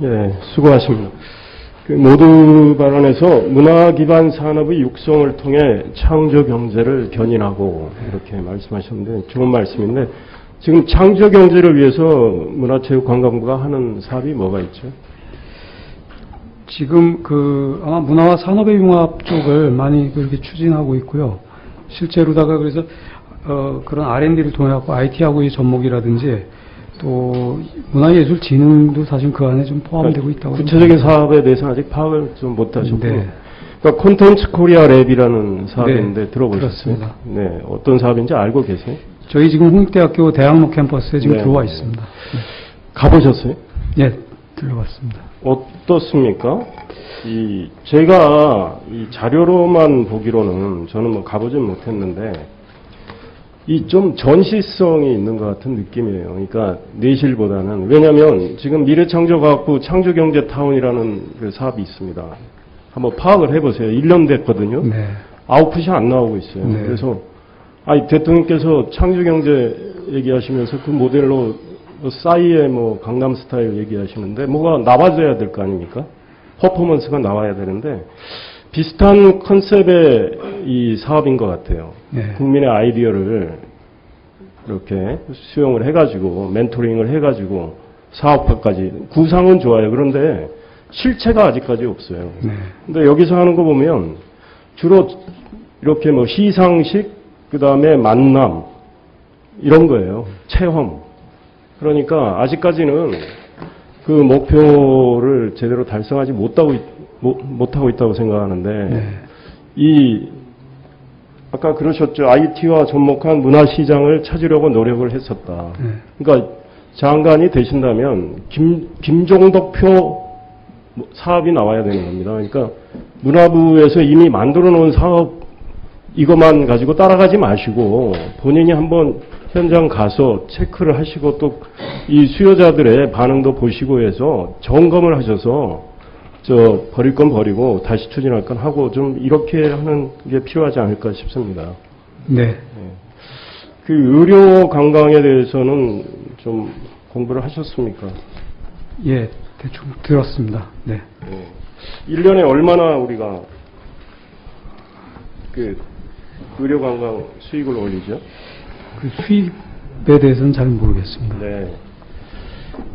예, 수고하십니다. 그 모두 발언에서 문화 기반 산업의 육성을 통해 창조 경제를 견인하고 이렇게 말씀하셨는데 좋은 말씀인데 지금 창조 경제를 위해서 문화체육관광부가 하는 사업이 뭐가 있죠? 지금 그 아마 문화와 산업의 융합 쪽을 많이 그렇게 추진하고 있고요. 실제로다가 그래서 어, 그런 R&D를 통해 갖고 IT하고의 접목이라든지 또 문화예술진흥도 사실 그 안에 좀 포함되고 있다고 구체적인 사업에 대해서 아직 파악을 좀 못하셨고 네. 그러니까 콘텐츠 코리아 랩이라는 사업인데 들어보셨어요? 그렇습니다. 네, 어떤 사업인지 알고 계세요? 저희 지금 홍익대학교 대학로 캠퍼스에 지금 네. 들어와 있습니다. 가보셨어요? 예, 들어봤습니다. 어떻습니까? 이 제가 이 자료로만 보기로는 저는 뭐 가보진 못했는데 이 좀 전시성이 있는 것 같은 느낌이에요. 그러니까 내실보다는 왜냐하면 지금 미래창조과학부 창조경제타운이라는 그 사업이 있습니다. 한번 파악을 해보세요. 1년 됐거든요. 네. 아웃풋이 안 나오고 있어요. 네. 그래서 아니 대통령께서 창조경제 얘기하시면서 그 모델로 뭐 싸이의 뭐 강남스타일 얘기하시는데 뭐가 나와줘야 될 거 아닙니까? 퍼포먼스가 나와야 되는데 비슷한 컨셉의 이 사업인 것 같아요. 네. 국민의 아이디어를 이렇게 수용을 해가지고 멘토링을 해가지고 사업화까지 구상은 좋아요. 그런데 실체가 아직까지 없어요. 네. 근데 여기서 하는 거 보면 주로 이렇게 뭐 시상식, 그 다음에 만남, 이런 거예요. 체험. 그러니까 아직까지는 그 목표를 제대로 달성하지 못하고, 있, 못, 못하고 있다고 생각하는데, 네. 이, 아까 그러셨죠. IT와 접목한 문화 시장을 찾으려고 노력을 했었다. 네. 그러니까 장관이 되신다면 김, 김종덕표 사업이 나와야 되는 겁니다. 그러니까 문화부에서 이미 만들어 놓은 사업 이것만 가지고 따라가지 마시고 본인이 한번 현장 가서 체크를 하시고 또 이 수요자들의 반응도 보시고 해서 점검을 하셔서 저 버릴 건 버리고 다시 추진할 건 하고 좀 이렇게 하는 게 필요하지 않을까 싶습니다. 네. 그 의료 관광에 대해서는 좀 공부를 하셨습니까? 예, 대충 들었습니다. 네. 네. 1년에 얼마나 우리가 그 의료 관광 수익을 올리죠? 그 수입에 대해서는 잘 모르겠습니다. 네.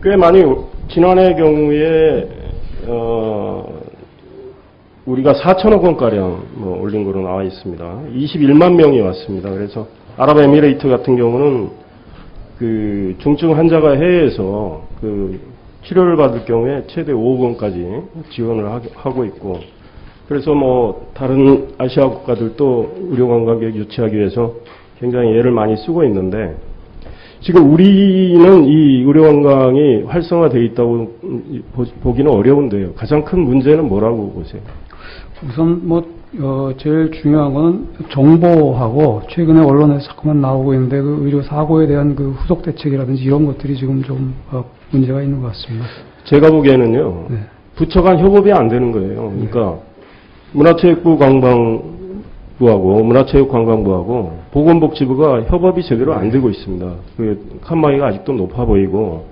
꽤 많이 오- 지난해 경우에 어 우리가 4천억 원가량 뭐 올린 거로 나와 있습니다. 21만 명이 왔습니다. 그래서 아랍에미레이트 같은 경우는 그 중증 환자가 해외에서 그 치료를 받을 경우에 최대 5억 원까지 지원을 하- 하고 있고 그래서 뭐 다른 아시아 국가들도 의료 관광객 유치하기 위해서 굉장히 애를 많이 쓰고 있는데 지금 우리는 이 의료 관광이 활성화되어 있다고 보- 보기는 어려운데요. 가장 큰 문제는 뭐라고 보세요? 우선 뭐 어, 제일 중요한 거는 정보하고 최근에 언론에서 자꾸만 나오고 있는데 그 의료 사고에 대한 그 후속 대책이라든지 이런 것들이 지금 좀 어, 문제가 있는 것 같습니다. 제가 보기에는요. 네. 부처 간 협업이 안 되는 거예요. 그러니까 문화체육부 관광 부하고 문화체육관광부하고 보건복지부가 협업이 제대로 안 되고 있습니다. 그 칸막이가 아직도 높아 보이고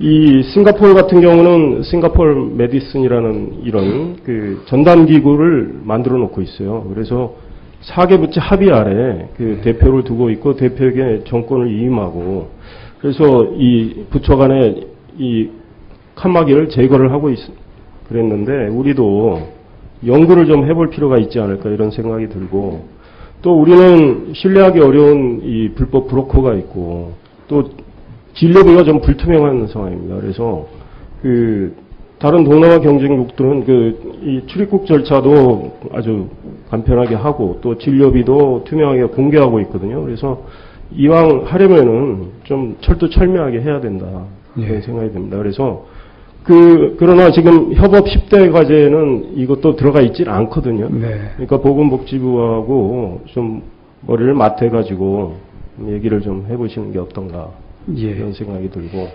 이 싱가포르 같은 경우는 싱가포르 메디슨이라는 이런 그 전담 기구를 만들어 놓고 있어요. 그래서 사개 부처 합의 아래 그 대표를 두고 있고 대표에게 정권을 위임하고 그래서 이 부처 간에 이 칸막이를 제거를 하고 있, 그랬는데 우리도 연구를 좀 해볼 필요가 있지 않을까 이런 생각이 들고 또 우리는 신뢰하기 어려운 이 불법 브로커가 있고 또 진료비가 좀 불투명한 상황입니다. 그래서 그 다른 동남아 경쟁국들은 그 이 출입국 절차도 아주 간편하게 하고 또 진료비도 투명하게 공개하고 있거든요. 그래서 이왕 하려면은 좀 철두철미하게 해야 된다 그런 예. 생각이 듭니다. 그래서 그 그러나 지금 협업 10대 과제는 이것도 들어가 있질 않거든요. 네. 그러니까 보건복지부하고 좀 머리를 맞대가지고 얘기를 좀 해보시는 게 어떤가 예. 이런 생각이 들고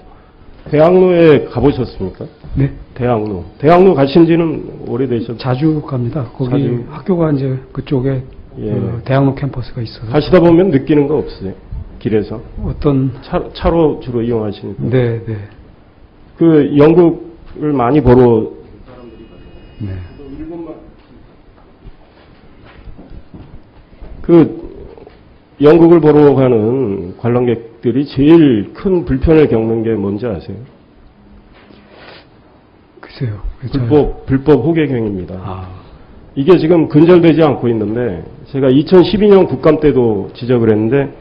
대학로에 가보셨습니까? 네. 대학로 대학로 가신 지는 오래되셨죠? 자주 갑니다. 거기 자주. 학교가 이제 그쪽에 예. 어, 대학로 캠퍼스가 있어서 가시다 보면 느끼는 거 없어요? 길에서 어떤 차, 차로 주로 이용하시니까 네, 네. 그 영국 연극을 많이 보러 네. 그 연극을 보러 가는 관람객들이 제일 큰 불편을 겪는 게 뭔지 아세요? 글쎄요. 불법 불법 호객행입니다. 아, 이게 지금 근절되지 않고 있는데 제가 2012년 국감 때도 지적을 했는데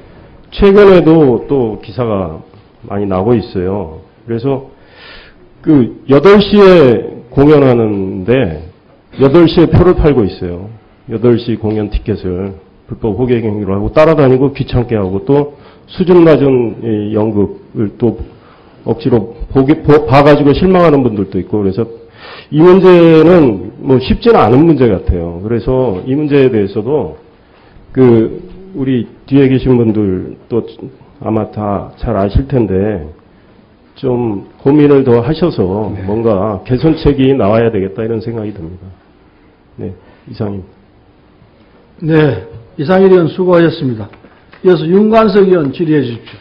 최근에도 또 기사가 많이 나고 있어요. 그래서 그 8시에 공연하는데 8시에 표를 팔고 있어요. 8시 공연 티켓을 불법 호객 행위로 하고 따라다니고 귀찮게 하고 또 수준 낮은 이 연극을 또 억지로 보기, 보- 봐가지고 실망하는 분들도 있고 그래서 이 문제는 뭐 쉽지는 않은 문제 같아요. 그래서 이 문제에 대해서도 그 우리 뒤에 계신 분들 또 아마 다 잘 아실 텐데 좀 고민을 더 하셔서 네. 뭔가 개선책이 나와야 되겠다 이런 생각이 듭니다. 네, 이상입니다. 네, 이상일 의원 수고하셨습니다. 이어서 윤관석 의원 질의해 주십시오.